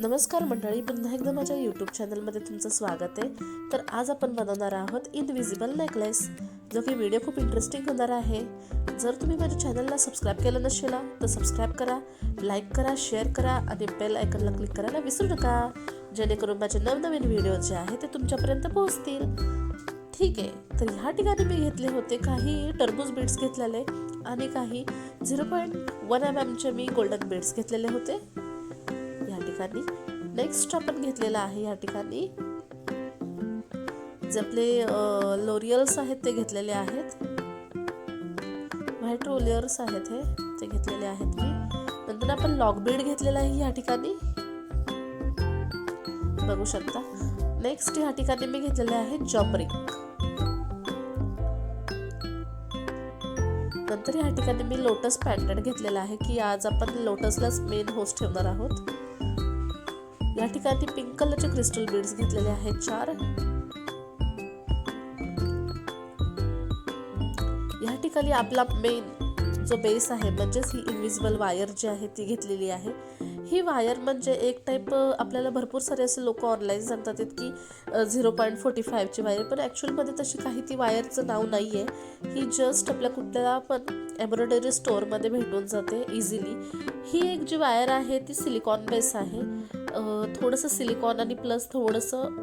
नमस्कार मंडळी पुन्हा एकदा माझ्या यूट्यूब चॅनलमध्ये तुमचं स्वागत आहे. तर आज आपण बनवणार आहोत इनविजिबल नेकलेस जो की व्हिडिओ खूप इंटरेस्टिंग होणार आहे. जर तुम्ही माझ्या चॅनलला सबस्क्राईब केलं नसेल तर सबस्क्राईब करा लाईक करा शेअर करा आणि बेल आयकनला क्लिक करायला विसरू नका. जेणेकरून माझे नवनवीन व्हिडिओ जे आहे ते तुमच्यापर्यंत पोहोचतील. ठीक आहे तर ह्या ठिकाणी मी घेतले होते काही टरबूज बीड्स घेतलेले आणि काही झिरो पॉईंट वन एम एमचे मी गोल्डन बीड्स घेतलेले होते. ठिकाणी. नेक्स्ट आपण घेतलेला आहे या ठिकाणी. जे आपले लोरियल्स आहेत ते घेतलेले आहेत. व्हाईट रोलियर्स आहेत हे ते घेतलेले आहेत मी. नंतर आपण लॉकबीड घेतलेला आहे या ठिकाणी. बघू शकता. नेक्स्ट या ठिकाणी मी घेतलेले आहे जॉपरिक नंतर या ठिकाणी मी लोटस पॅन्टर्ड घेतलेला आहे की आज आपण लोटसलाच मेन होस्ट ठेवणार आहोत. या ठिकाणी पिंक कलरचे क्रिस्टल बीड्स घेतलेले आहेत चार. या ठिकाणी आपला मेन जो बेस आहे म्हणजेच ही इनविजिबल वायर जी आहे ती घेतलेली आहे. ही वायर म्हणजे एक टाईप आपल्याला भरपूर सारे असे लोक ऑनलाईन सांगतात की झिरो पॉईंट फोर्टी फायव्हची वायर पण ॲक्च्युअलमध्ये तशी काही ती वायरचं नाव नाही आहे ही जस्ट आपल्या कुठल्या पण एम्ब्रॉयडरी स्टोअरमध्ये भेटून जाते इझिली ही एक जी वायर आहे ती सिलिकॉन बेस आहे. थोडंसं सिलिकॉन आणि प्लस थोडंसं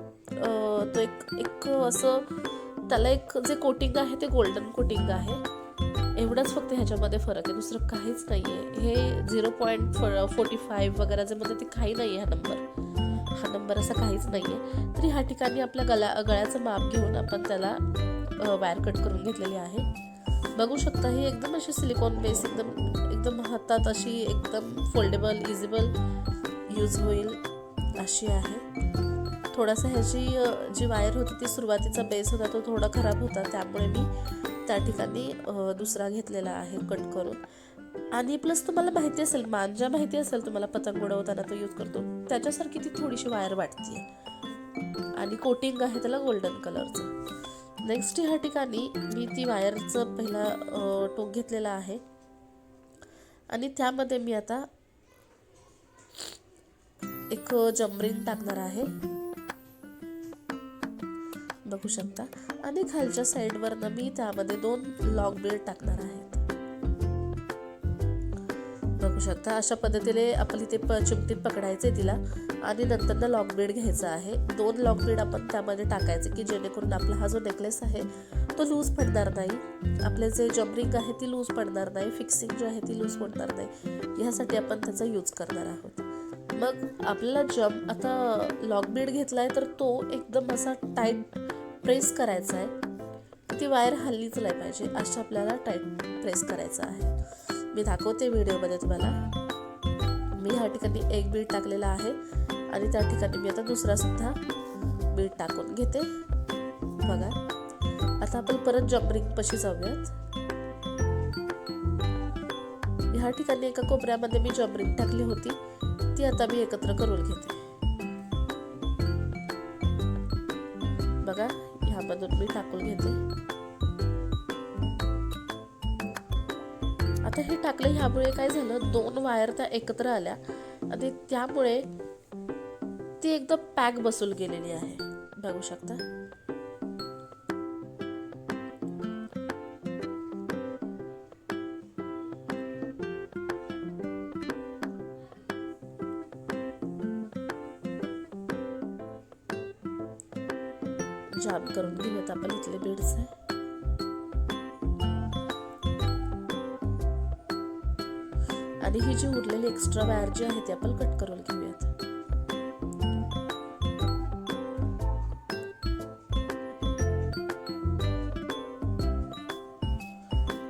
तो एक एक असं त्याला एक जे कोटिंग आहे ते गोल्डन कोटिंग आहे. एवढंच फक्त ह्याच्यामध्ये फरक आहे. दुसरं काहीच नाही आहे हे झिरो पॉईंट फोर्टी फाईव्ह वगैरे जे मध्ये ते काही नाही आहे हा नंबर हा नंबर असा काहीच नाही आहे तरी ह्या ठिकाणी आपल्या गला गळ्याचं माप घेऊन आपण त्याला वायर कट करून घेतलेली आहे. बघू शकता ही एकदम अशी सिलिकॉन बेस एकदम एकदम हातात अशी एकदम फोल्डेबल इझिबल यूज होईल अशी आहे. थोडासा ह्याची जी वायर होती ती सुरुवातीचा बेस होता तो थोडा खराब होता. त्यामुळे मी त्या ठिकाणी दुसरा घेतलेला आहे कट करून. आणि प्लस तुम्हाला माहिती असेल मांजा माहिती असेल तुम्हाला पतंग उडवताना तो यूज करतो. त्याच्यासारखी ती थोडीशी वायर वाटते आणि कोटिंग आहे त्याला गोल्डन कलरचं नेक्स्ट ह्या ठिकाणी मी ती वायरचं पहिला टोक घेतलेला आहे. आणि त्यामध्ये मी आता एक जमरीन टाकणार आहे. बघू शकता. आणि खालच्या साईडवरनं मी त्यामध्ये दोन लॉग बेल्ट टाकणार आहेत बघू शकता अशा पद्धतीने आपली ते प चिमटीत पकडायचे तिला. आणि नंतर ना लॉक बेड घ्यायचा आहे. दोन लॉक बेड आपण त्यामध्ये टाकायचे की जेणेकरून आपला हा जो नेकलेस आहे तो लूज पडणार नाही. आपले जे जमरिंग आहे ती लूज पडणार नाही. फिक्सिंग जी आहे ती लूज पडणार नाही. ह्यासाठी आपण त्याचा यूज करणार आहोत. मग आपल्याला जब आता लॉक बीड घेतला आहे तर तो एकदम असा टाईट प्रेस करायचा आहे. ती वायर हल्लीच नाही पाहिजे. अशा आपल्याला टाईट प्रेस करायचा आहे. मी दाखवते व्हिडिओमध्ये तुम्हाला. मी ह्या ठिकाणी एक बीड टाकलेला आहे आणि त्या ठिकाणी मी आता दुसरा सुद्धा टाकून घेते. बघा. आता आपण परत जम्परिंग पशी जाऊयात. ह्या ठिकाणी एका कोपऱ्यामध्ये मी जम्परिंग टाकली होती. ती आता मी एकत्र करून घेते. बघा ह्यामधून मी टाकून घेते. आता हे टाकलं ह्यामुळे काय झालं दोन वायर त्या एकत्र आल्या आणि त्यामुळे ती एकदम पॅक बसून गेलेली आहे. बघू शकता? जाम करून घेऊयात आपण इथले बीड्स आणि ही जी उरलेली एक्स्ट्रा वायर जी आहे ती आपण कट करून घेऊयात.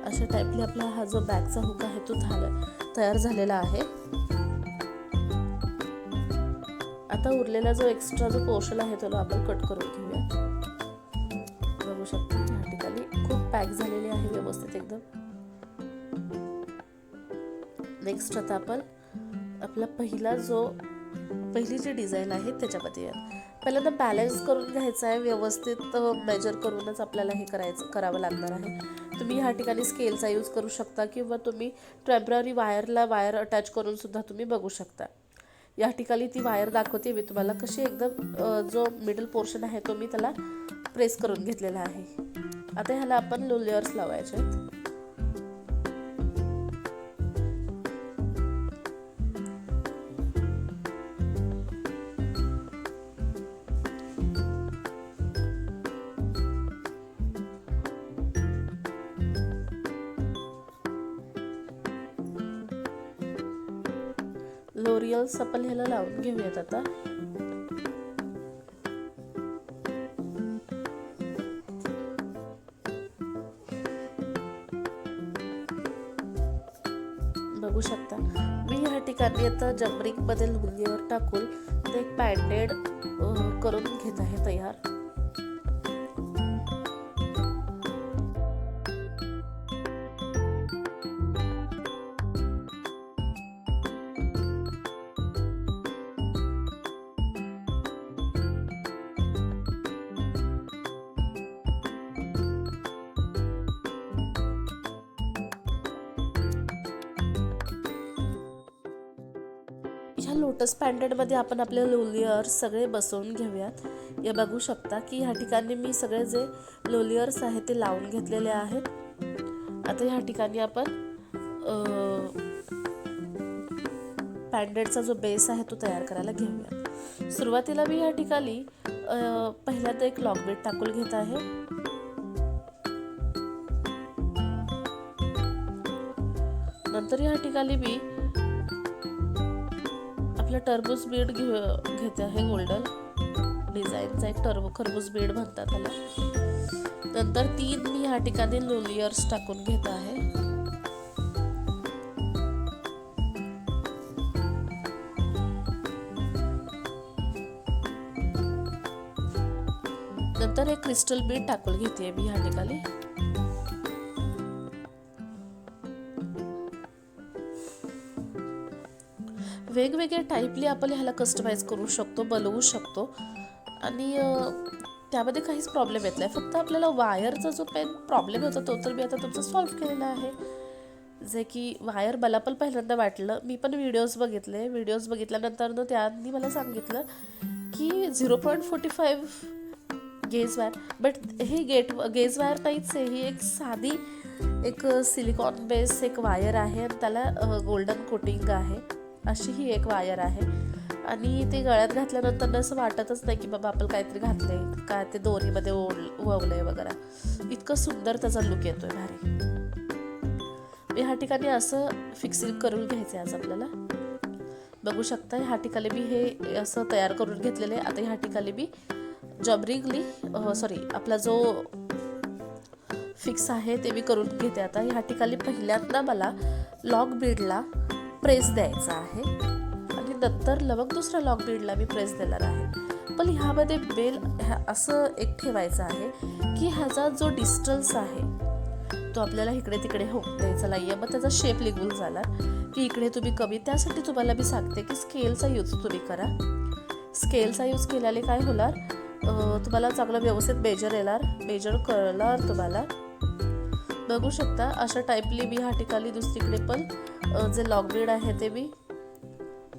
अशा टाईपने आपला हा जो बॅगचा हुक आहे तो झाला तयार झालेला आहे. आता उरलेला जो एक्स्ट्रा जो पोर्शन आहे तो आपण कट करून घेऊ. झालेली आहे व्यवस्थित एकदम. नेक्स्ट आता आपण आपला पहिला जो पहिली जी डिझाईन आहे त्याच्यामध्ये पहिल्यांदा बॅलन्स करून घ्यायचा आहे व्यवस्थित मेजर करूनच आपल्याला हे करायचं करावं लागणार आहे. तुम्ही ह्या ठिकाणी स्केलचा यूज करू शकता किंवा तुम्ही टेंपररी वायरला वायर अटॅच करून सुद्धा तुम्ही बघू शकता. या ठिकाणी ती वायर दाखवते मी तुम्हाला कशी एकदम जो मिडल पोर्शन आहे तो मी त्याला प्रेस करून घेतलेला आहे. आता ह्याला आपण लो लेअर्स लावायचे लोरियल सपल ह्याला लावून घेऊयात आता. ठिकाणी आता जमरिंगमध्ये लुंगीवर टाकून ते एक पॅन्डेड करून घेत आहे तयार. ह्या लोटस पँडेडमध्ये आपण आपले लोलियर्स सगळे बसवून घेऊयात. हे बघू शकता की ह्या ठिकाणी मी सगळे जे लोलियर्स आहेत ते लावून घेतलेले आहेत. आता ह्या ठिकाणी आपण पॅन्डेडचा जो बेस आहे तो तयार करायला घेऊया सुरुवातीला मी ह्या ठिकाणी पहिल्या तर एक लॉकबेट टाकून घेत आहे. नंतर ह्या ठिकाणी मी आपलं टरबूज बीड घेऊ घेते आहे गोल्डन. डिझाईनचा एक टरबू खरबूज बीड म्हणतात त्याला. नंतर तीन मी ह्या ठिकाणी लोलियर्स टाकून घेत आहे. नंतर हे क्रिस्टल बीड टाकून घेते मी ह्या ठिकाणी. वेगवेगळ्या टाईपली आपण ह्याला कस्टमाइज करू शकतो बनवू शकतो. आणि त्यामध्ये काहीच प्रॉब्लेम येत नाही. फक्त आपल्याला वायरचा जो पेन प्रॉब्लेम होता तो तर मी आता तुमचा सॉल्व्ह केलेला आहे. जे की वायर मला पण पहिल्यांदा वाटलं. मी पण व्हिडिओज बघितले. व्हिडिओज बघितल्यानंतर त्यांनी मला सांगितलं की zero point forty five gauge wire but हे गेट गेज वायर नाहीच आहे. ही एक साधी एक सिलिकॉन बेस एक वायर आहे. आणि त्याला गोल्डन कोटिंग आहे. अशी ही एक वायर आहे. आणि ते गळ्यात घातल्यानंतर असं वाटतच नाही की बाबा आपण काहीतरी घातलंय. काय ते दोरीमध्ये ओढ ववलंय वगैरे. इतकं सुंदर त्याचा लुक येतोय भारी. मी ह्या ठिकाणी असं फिक्सिंग करून घ्यायचं आहे आज आपल्याला. बघू शकता ह्या ठिकाणी मी हे असं तयार करून घेतलेलं आहे. आता ह्या ठिकाणी मी जॉबरिंगली सॉरी आपला जो फिक्स आहे ते मी करून घेते. आता ह्या ठिकाणी पहिल्यांदा मला लॉक बीडला प्रेस द्यायचा आहे. आणि नंतर लवंग दुसऱ्या लॉक बीडला मी प्रेस देणार आहे. पण ह्यामध्ये बेल ह्या असं एक ठेवायचं आहे की ह्याचा जो डिस्टन्स आहे तो आपल्याला इकडे तिकडे हो द्यायचा नाही आहे मग त्याचा शेप निघून झाला की इकडे तुम्ही कमी त्यासाठी तुम्हाला मी सांगते की स्केलचा यूज तुम्ही करा. स्केलचा यूज केल्याने काय होणार? तुम्हाला चांगलं व्यवस्थित मेजर येणार मेजर कळणार तुम्हाला. बघू शकता. अशा टाईपली मी ह्या ठिकाणी दुसरीकडे पण जे जे लॉकबीड आहे ते मी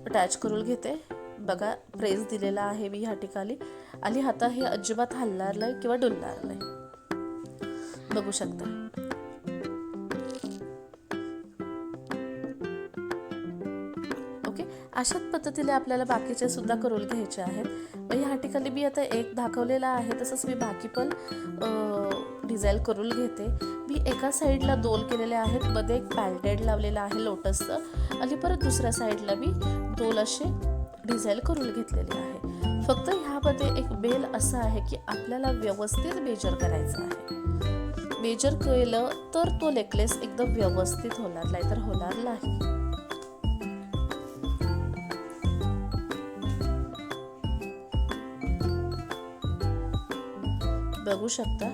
अटॅच करून घेते. बघा प्रेस दिलेला आहे मी ह्या ठिकाणी. आणि आता हे अजिबात हलणार नाही किंवा डुलणार नाही. बघू शकता. ओके अशाच पद्धतीने आपल्याला बाकीचे सुद्धा करून घ्यायचे आहेत. या ह्या ठिकाणी मी आता एक दाखवलेला आहे तसंच मी बाकी पण डिझाईन करून घेते. मी एका साईडला दोन केलेले आहेत मध्ये एक पॅल्टेड लावलेलं आहे लोटसचं आणि परत दुसऱ्या साईडला मी दोन असे डिझाईन करून घेतलेले आहे. फक्त ह्यामध्ये एक बेल असं आहे की आपल्याला व्यवस्थित मेजर करायचं आहे. मेजर केलं तर तो नेकलेस एकदम व्यवस्थित होणार नाही तर होणार नाही. बघू शकता.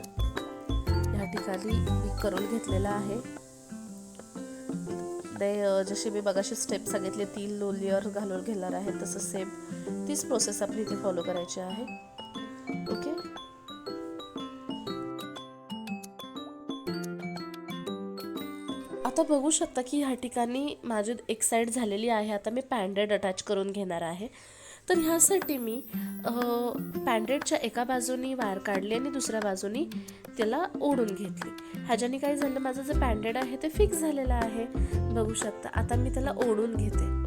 या ठिकाणी मी करून घेतलेला आहे. ते जशी मी बघाशी स्टेप सांगितले ती लो लेअर घालून घेणार आहे तसं सेम तीच प्रोसेस आपली इथे फॉलो करायची आहे. ओके आता आता बघू शकता की ह्या ठिकाणी माझी एक साईड झालेली आहे. आता मी पॅन्डेड अटॅच करून घेणार आहे. तर ह्यासाठी मी पॅन्डेडच्या एका बाजूनी वायर काढली आणि दुसऱ्या बाजूनी त्याला ओढून घेतली. ह्याच्याने काय झालं माझं जे पॅन्डेड आहे ते फिक्स झालेलं आहे. बघू शकता आता मी त्याला ओढून घेते.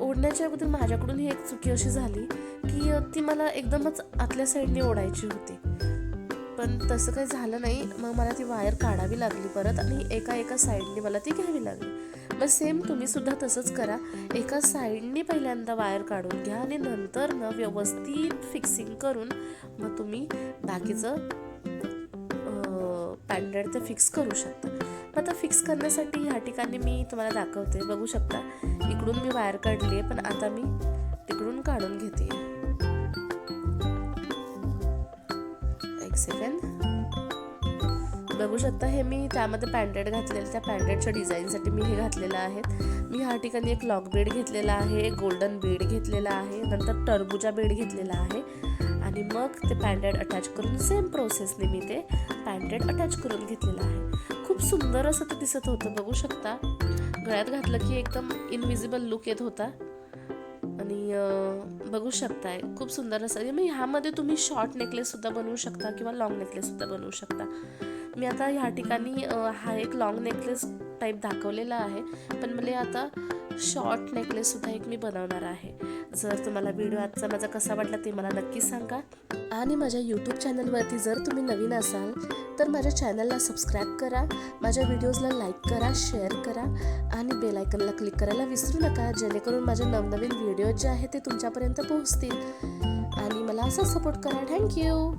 ओढण्याच्या अगोदर माझ्याकडून ही एक चुकी अशी झाली की ती मला एकदमच आतल्या साईडने ओढायची होती. पण तसं काही झालं नाही. मग मला ती वायर काढावी लागली परत आणि एका एका साईडने मला ती घ्यावी लागली. मग सेम तुम्ही सुद्धा तसंच करा. एका साईडने पहिल्यांदा वायर काढून घ्या आणि नंतर ना व्यवस्थित फिक्सिंग करून मग तुम्ही बाकीचं पॅन्डेड ते फिक्स करू शकता. मग आता फिक्स करण्यासाठी ह्या ठिकाणी मी तुम्हाला दाखवते. बघू शकता. इकडून मी वायर काढली आहे पण आता मी तिकडून काढून घेते. सेकंड बघू शकता हे मी त्यामध्ये पॅन्डेड घातलेलं त्या पॅन्डेडच्या डिझाईनसाठी मी हे घातलेलं आहे. मी ह्या ठिकाणी एक लॉक बेड घेतलेला आहे गोल्डन बेड घेतलेला आहे नंतर टरबुजा बेड घेतलेला आहे. आणि मग ते पॅन्डेड अटॅच करून सेम प्रोसेसने मी ते पॅन्डेड अटॅच करून घेतलेलं आहे. खूप सुंदर असं ते दिसत होतं बघू शकता. गळ्यात घातलं की एकदम इनविजिबल लुक येत होता. आणि बघू शकताय. खूप सुंदर असं. मग ह्यामध्ये तुम्ही शॉर्ट नेकलेससुद्धा बनवू शकता किंवा लॉंग नेकलेससुद्धा बनवू शकता. मी आता ह्या ठिकाणी हा एक लॉंग नेकलेस टाईप दाखवलेला आहे. पण मला आता शॉर्ट नेकलेससुद्धा एक मी बनवणार आहे. जर तुम्हाला व्हिडिओ आजचा माझा कसा वाटला ते मला नक्की सांगा. आणि माझ्या यूट्यूब चॅनलवरती जर तुम्ही नवीन असाल तर माझ्या चॅनलला सबस्क्राईब करा माझ्या व्हिडिओजला लाईक करा शेअर करा आणि बेलायकनला क्लिक करायला विसरू नका जेणेकरून माझे नवनवीन व्हिडिओज जे आहेत ते तुमच्यापर्यंत पोहोचतील. आणि मला असा सपोर्ट करा. थँक्यू